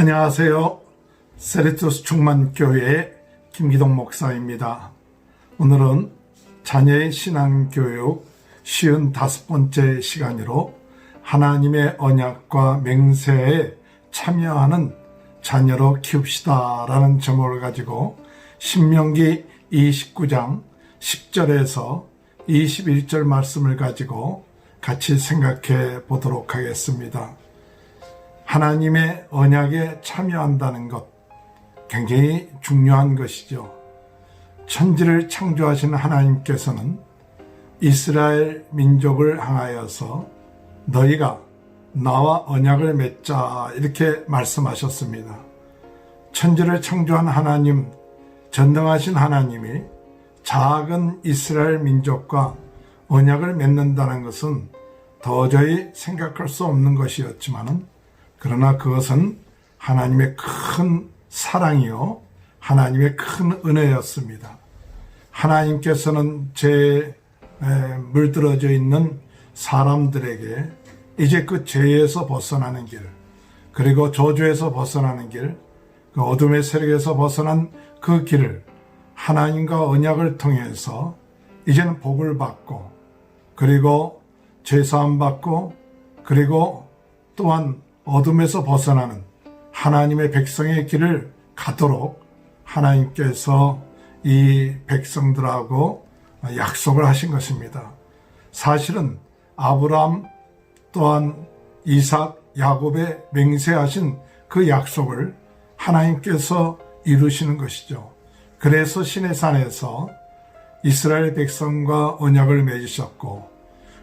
안녕하세요. 세리투스 충만교회 김기동 목사입니다. 오늘은 자녀의 신앙교육 쉬운 다섯 번째 시간으로 하나님의 언약과 맹세에 참여하는 자녀로 키웁시다 라는 제목을 가지고 신명기 29장 10절에서 21절 말씀을 가지고 같이 생각해 보도록 하겠습니다. 하나님의 언약에 참여한다는 것 굉장히 중요한 것이죠. 천지를 창조하신 하나님께서는 이스라엘 민족을 향하여서 너희가 나와 언약을 맺자 이렇게 말씀하셨습니다. 천지를 창조한 하나님, 전능하신 하나님이 작은 이스라엘 민족과 언약을 맺는다는 것은 도저히 생각할 수 없는 것이었지만은 그러나 그것은 하나님의 큰 사랑이요. 하나님의 큰 은혜였습니다. 하나님께서는 제 물들어져 있는 사람들에게 이제 그 죄에서 벗어나는 길, 그리고 저주에서 벗어나는 길, 그 어둠의 세력에서 벗어난 그 길을 하나님과 언약을 통해서 이제는 복을 받고, 그리고 죄사함 받고, 그리고 또한 어둠에서 벗어나는 하나님의 백성의 길을 가도록 하나님께서 이 백성들하고 약속을 하신 것입니다. 사실은 아브라함 또한 이삭, 야곱에 맹세하신 그 약속을 하나님께서 이루시는 것이죠. 그래서 시내산에서 이스라엘 백성과 언약을 맺으셨고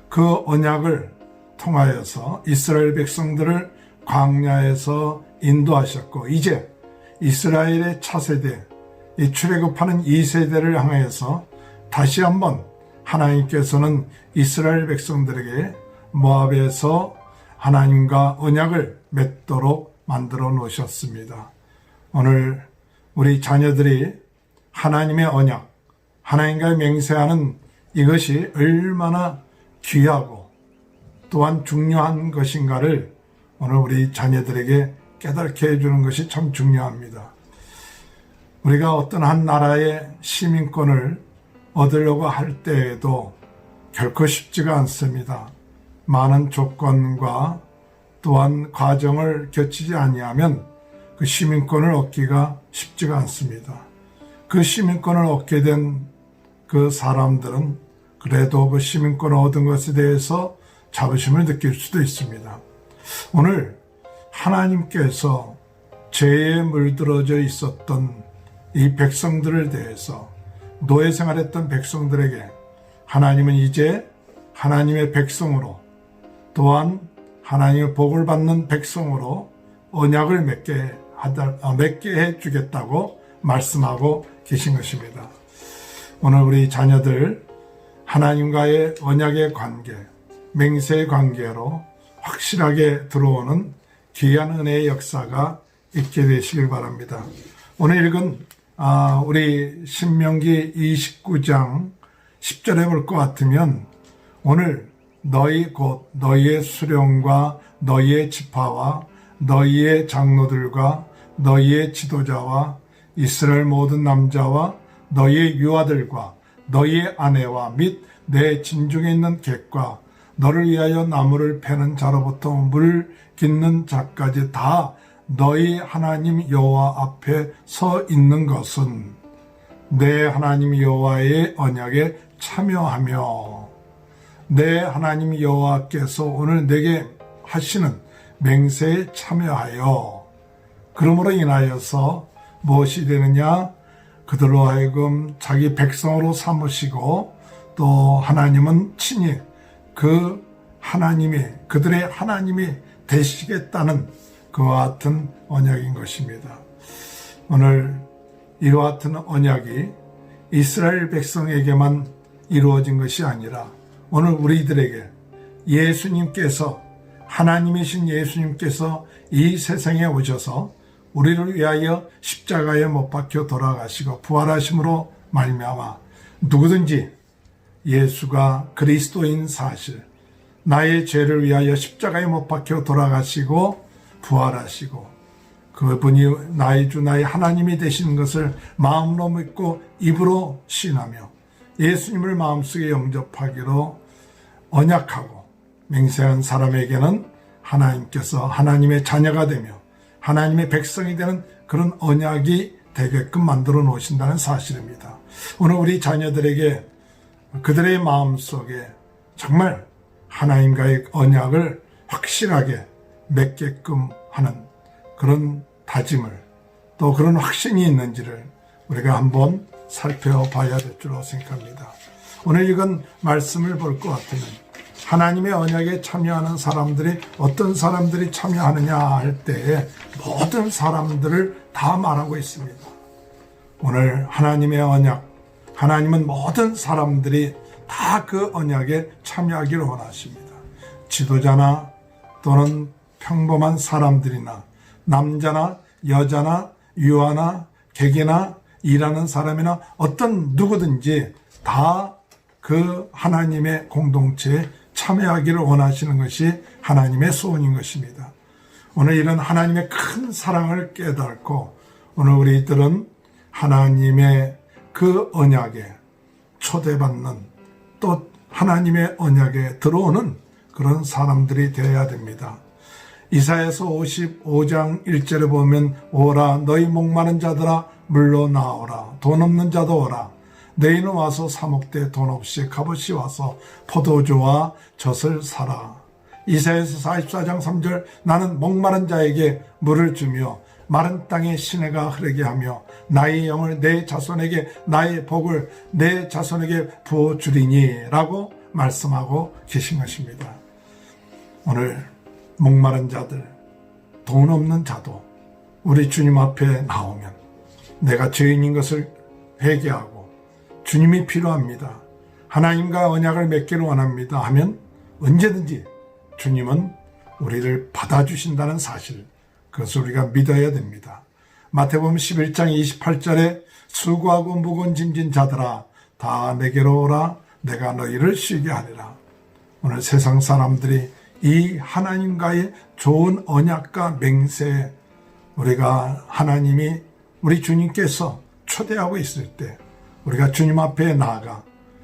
그 언약을 통하여서 이스라엘 백성들을 광야에서 인도하셨고 이제 이스라엘의 차세대 이 출애굽하는 이 세대를 향하여서 다시 한번 하나님께서는 이스라엘 백성들에게 모압에서 하나님과 언약을 맺도록 만들어 놓으셨습니다. 오늘 우리 자녀들이 하나님의 언약, 하나님과 맹세하는 이것이 얼마나 귀하고 또한 중요한 것인가를 오늘 우리 자녀들에게 깨닫게 해주는 것이 참 중요합니다. 우리가 어떤 한 나라의 시민권을 얻으려고 할 때에도 결코 쉽지가 않습니다. 많은 조건과 또한 과정을 거치지 아니하면 그 시민권을 얻기가 쉽지가 않습니다. 그 시민권을 얻게 된 그 사람들은 그래도 그 시민권을 얻은 것에 대해서 자부심을 느낄 수도 있습니다. 오늘 하나님께서 죄에 물들어져 있었던 이 백성들을 대해서 노예 생활했던 백성들에게 하나님은 이제 하나님의 백성으로 또한 하나님의 복을 받는 백성으로 언약을 맺게 어, 맺게 해 주겠다고 말씀하고 계신 것입니다. 오늘 우리 자녀들 하나님과의 언약의 관계, 맹세의 관계로 확실하게 들어오는 귀한 은혜의 역사가 있게 되시길 바랍니다. 오늘 읽은 아, 우리 신명기 29장 10절에 볼 것 같으면 오늘 너희 곧 너희의 수령과 너희의 지파와 너희의 장로들과 너희의 지도자와 이스라엘 모든 남자와 너희의 유아들과 너희의 아내와 및 내 진중에 있는 객과 너를 위하여 나무를 패는 자로부터 물 깃는 자까지 다 너희 하나님 여호와 앞에 서 있는 것은 내 하나님 여호와의 언약에 참여하며 내 하나님 여호와께서 오늘 내게 하시는 맹세에 참여하여 그러므로 인하여서 무엇이 되느냐? 그들로 하여금 자기 백성으로 삼으시고 또 하나님은 친히 그 하나님이 그들의 하나님이 되시겠다는 그와 같은 언약인 것입니다. 오늘 이와 같은 언약이 이스라엘 백성에게만 이루어진 것이 아니라 오늘 우리들에게 예수님께서 하나님이신 예수님께서 이 세상에 오셔서 우리를 위하여 십자가에 못 박혀 돌아가시고 부활하심으로 말미암아 누구든지 예수가 그리스도인 사실, 나의 죄를 위하여 십자가에 못 박혀 돌아가시고 부활하시고 그분이 나의 주 나의 하나님이 되시는 것을 마음으로 믿고 입으로 신하며 예수님을 마음속에 영접하기로 언약하고 맹세한 사람에게는 하나님께서 하나님의 자녀가 되며 하나님의 백성이 되는 그런 언약이 되게끔 만들어 놓으신다는 사실입니다. 오늘 우리 자녀들에게 그들의 마음 속에 정말 하나님과의 언약을 확실하게 맺게끔 하는 그런 다짐을 또 그런 확신이 있는지를 우리가 한번 살펴봐야 될 줄로 생각합니다. 오늘 이건 말씀을 볼 것 같으면 하나님의 언약에 참여하는 사람들이 어떤 사람들이 참여하느냐 할 때에 모든 사람들을 다 말하고 있습니다. 오늘 하나님의 언약, 하나님은 모든 사람들이 다 그 언약에 참여하기를 원하십니다. 지도자나 또는 평범한 사람들이나 남자나 여자나 유아나 객이나 일하는 사람이나 어떤 누구든지 다 그 하나님의 공동체에 참여하기를 원하시는 것이 하나님의 소원인 것입니다. 오늘 이런 하나님의 큰 사랑을 깨닫고 오늘 우리들은 하나님의 그 언약에 초대받는 또 하나님의 언약에 들어오는 그런 사람들이 되어야 됩니다. 이사에서 55장 1절에 보면 오라 너희 목마른 자들아 물로 나오라. 돈 없는 자도 오라. 너희는 와서 사목대 돈 없이 값없이 와서 포도주와 젖을 사라. 이사에서 44장 3절 나는 목마른 자에게 물을 주며 마른 땅에 시내가 흐르게 하며 나의 영을 내 자손에게 나의 복을 내 자손에게 부어 주리니 라고 말씀하고 계신 것입니다. 오늘 목마른 자들, 돈 없는 자도 우리 주님 앞에 나오면 내가 죄인인 것을 회개하고 주님이 필요합니다. 하나님과 언약을 맺기를 원합니다. 하면 언제든지 주님은 우리를 받아주신다는 사실, 그것을 우리가 믿어야 됩니다. 마태복음 11장 28절에 수고하고 무거운 짐진 자들아 다 내게로 오라 내가 너희를 쉬게 하리라. 오늘 세상 사람들이 이 하나님과의 좋은 언약과 맹세에 우리가 하나님이 우리 주님께서 초대하고 있을 때 우리가 주님 앞에 나아가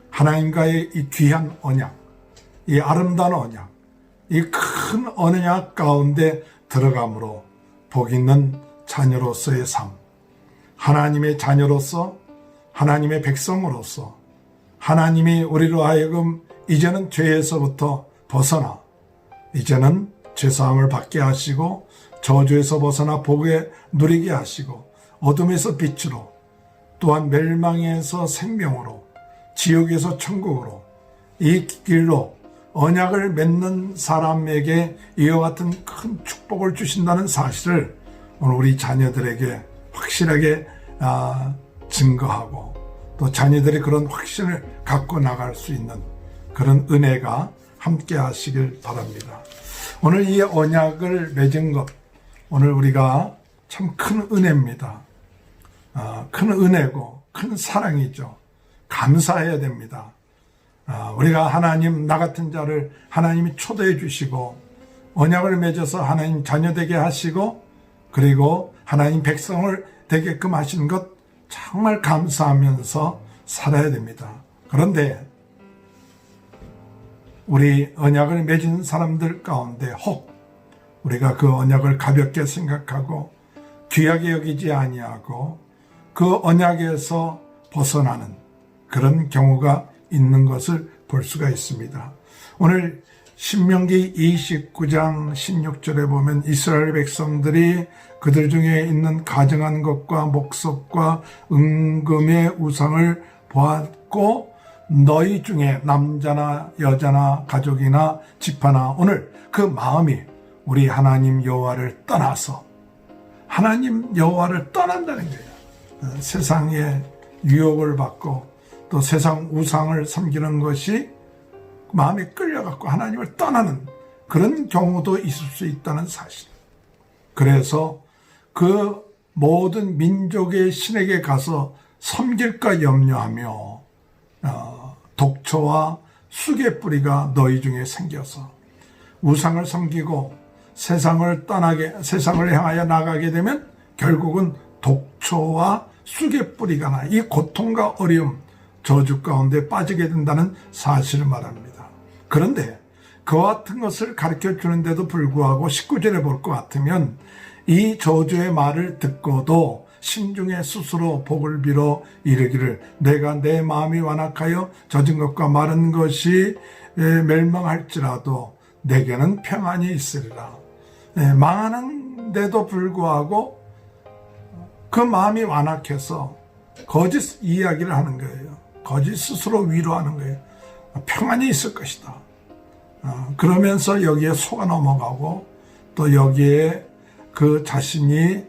하나님과의 이 귀한 언약, 이 아름다운 언약, 이 큰 언약 가운데 들어감으로 복 있는 자녀로서의 삶, 하나님의 자녀로서 하나님의 백성으로서 하나님이 우리로 하여금 이제는 죄에서부터 벗어나 이제는 죄사함을 받게 하시고 저주에서 벗어나 복에 누리게 하시고 어둠에서 빛으로 또한 멸망에서 생명으로 지옥에서 천국으로 이 길로 언약을 맺는 사람에게 이와 같은 큰 축복을 주신다는 사실을 오늘 우리 자녀들에게 확실하게 아, 증거하고 또 자녀들이 그런 확신을 갖고 나갈 수 있는 그런 은혜가 함께 하시길 바랍니다. 오늘 이 언약을 맺은 것, 오늘 우리가 참 큰 은혜입니다. 아, 큰 은혜고 큰 사랑이죠. 감사해야 됩니다. 아, 우리가 하나님 나 같은 자를 하나님이 초대해 주시고 언약을 맺어서 하나님 자녀 되게 하시고 그리고 하나님 백성을 되게끔 하신 것 정말 감사하면서 살아야 됩니다. 그런데 우리 언약을 맺은 사람들 가운데 혹 우리가 그 언약을 가볍게 생각하고 귀하게 여기지 아니하고 그 언약에서 벗어나는 그런 경우가 있는 것을 볼 수가 있습니다. 오늘 신명기 29장 16절에 보면 이스라엘 백성들이 그들 중에 있는 가정한 것과 목석과 은금의 우상을 보았고 너희 중에 남자나 여자나 가족이나 집하나 오늘 그 마음이 우리 하나님 여호와를 떠나서 하나님 여호와를 떠난다는 거예요. 어, 세상의 유혹을 받고 또 세상 우상을 섬기는 것이 마음에 끌려갖고 하나님을 떠나는 그런 경우도 있을 수 있다는 사실. 그래서 그 모든 민족의 신에게 가서 섬길까 염려하며 어, 독초와 쑥의 뿌리가 너희 중에 생겨서 우상을 섬기고 세상을 떠나게 세상을 향하여 나가게 되면 결국은 독초와 쑥의 뿌리가 나 이 고통과 어려움 저주 가운데 빠지게 된다는 사실을 말합니다. 그런데 그와 같은 것을 가르쳐 주는데도 불구하고 19절에 볼 것 같으면 이 저주의 말을 듣고도 신중에 스스로 복을 빌어 이르기를 내가 내 마음이 완악하여 젖은 것과 마른 것이 에, 멸망할지라도 내게는 평안이 있으리라. 에, 망하는데도 불구하고 그 마음이 완악해서 거짓 이야기를 하는 거예요. 거짓 스스로 위로하는 거예요. 평안이 있을 것이다. 어, 그러면서 여기에 속아 넘어가고 또 여기에 그 자신이 에,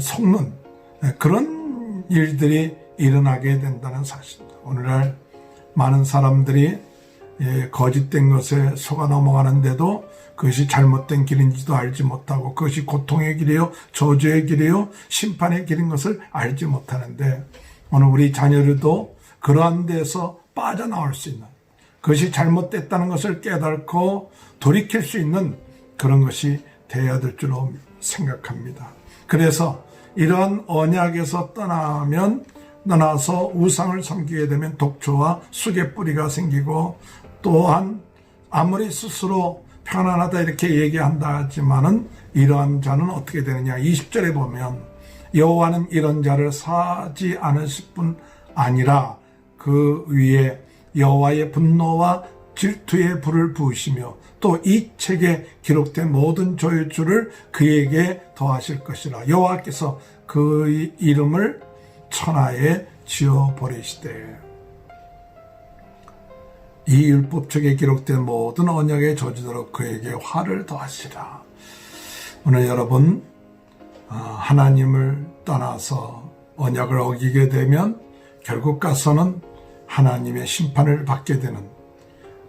속는 에, 그런 일들이 일어나게 된다는 사실입니다. 오늘날 많은 사람들이 예, 거짓된 것에 속아 넘어가는데도 그것이 잘못된 길인지도 알지 못하고 그것이 고통의 길이요 저주의 길이요 심판의 길인 것을 알지 못하는데 오늘 우리 자녀들도 그러한 데서 빠져나올 수 있는 그것이 잘못됐다는 것을 깨닫고 돌이킬 수 있는 그런 것이 되어야 될 줄로 생각합니다. 그래서 이러한 언약에서 떠나면 떠나서 우상을 섬기게 되면 독초와 쑥의 뿌리가 생기고 또한 아무리 스스로 편안하다 이렇게 얘기한다 하지만은 이러한 자는 어떻게 되느냐 20절에 보면 여호와는 이런 자를 사지 않으실 뿐 아니라 그 위에 여호와의 분노와 질투의 불을 부으시며 또 이 책에 기록된 모든 저주를 그에게 더하실 것이라 여호와께서 그 이름을 천하에 지어 버리시되 이 율법책에 기록된 모든 언약의 저주대로 그에게 화를 더하시라. 오늘 여러분 아, 하나님을 떠나서 언약을 어기게 되면 결국 가서는 하나님의 심판을 받게 되는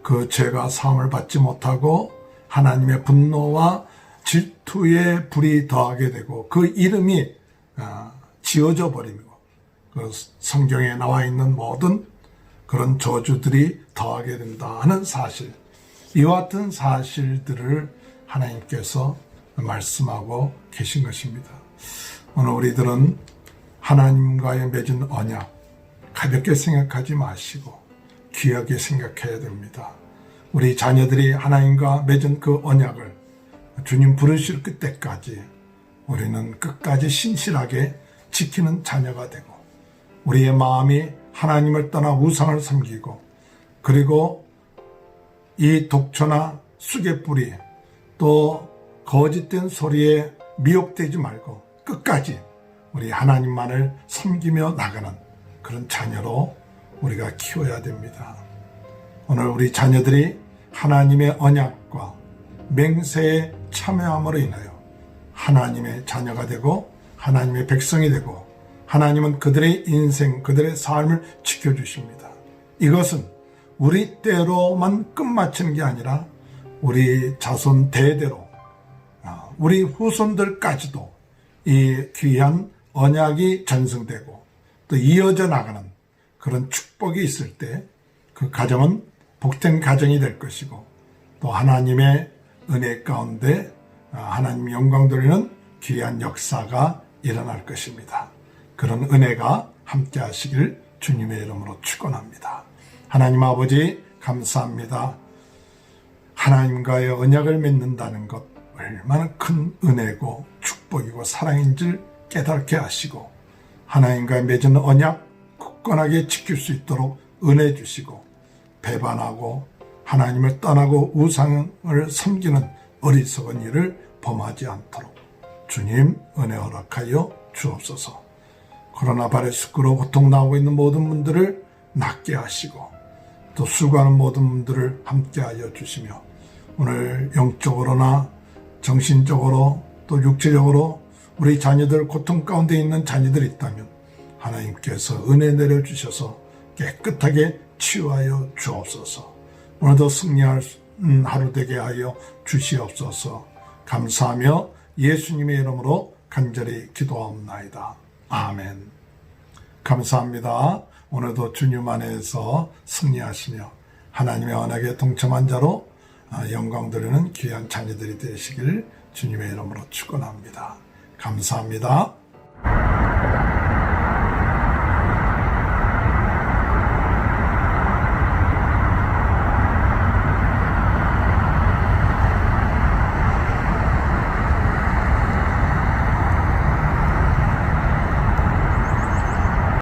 그 죄가 사함을 받지 못하고 하나님의 분노와 질투의 불이 더하게 되고 그 이름이 아, 지어져 버리고 그 성경에 나와 있는 모든 그런 저주들이 더하게 된다 하는 사실. 이와 같은 사실들을 하나님께서 말씀하고 계신 것입니다. 오늘 우리들은 하나님과의 맺은 언약 가볍게 생각하지 마시고 귀하게 생각해야 됩니다. 우리 자녀들이 하나님과 맺은 그 언약을 주님 부르실 그때까지 우리는 끝까지 신실하게 지키는 자녀가 되고 우리의 마음이 하나님을 떠나 우상을 섬기고 그리고 이 독초나 쑥의 뿌리 또 거짓된 소리에 미혹되지 말고 끝까지 우리 하나님만을 섬기며 나가는 그런 자녀로 우리가 키워야 됩니다. 오늘 우리 자녀들이 하나님의 언약과 맹세에 참여함으로 인하여 하나님의 자녀가 되고 하나님의 백성이 되고 하나님은 그들의 인생, 그들의 삶을 지켜주십니다. 이것은 우리 때로만 끝마치는 게 아니라 우리 자손 대대로 아, 우리 후손들까지도 이 귀한 언약이 전승되고 또 이어져 나가는 그런 축복이 있을 때 그 가정은 복된 가정이 될 것이고 또 하나님의 은혜 가운데 아, 하나님 영광 돌리는 귀한 역사가 일어날 것입니다. 그런 은혜가 함께 하시길 주님의 이름으로 축원합니다. 하나님 아버지 감사합니다. 하나님과의 언약을 맺는다는 것 얼마나 큰 은혜고 축복이고 사랑인 줄 깨닫게 하시고 하나님과 맺은 언약 굳건하게 지킬 수 있도록 은혜 주시고 배반하고 하나님을 떠나고 우상을 섬기는 어리석은 일을 범하지 않도록 주님 은혜 허락하여 주옵소서. 코로나 바이러스로 고통 나오고 있는 모든 분들을 낫게 하시고 또 수고하는 모든 분들을 함께하여 주시며 오늘 영적으로나 정신적으로 또 육체적으로 우리 자녀들 고통 가운데 있는 자녀들이 있다면 하나님께서 은혜 내려 주셔서 깨끗하게 치유하여 주옵소서. 오늘도 승리할 하루 되게 하여 주시옵소서. 감사하며 예수님의 이름으로 간절히 기도하옵나이다. 아멘. 감사합니다. 오늘도 주님 안에서 승리하시며 하나님의 언약에 동참한 자로 아, 영광 드리는 귀한 자녀들이 되시길 주님의 이름으로 축원합니다. 감사합니다.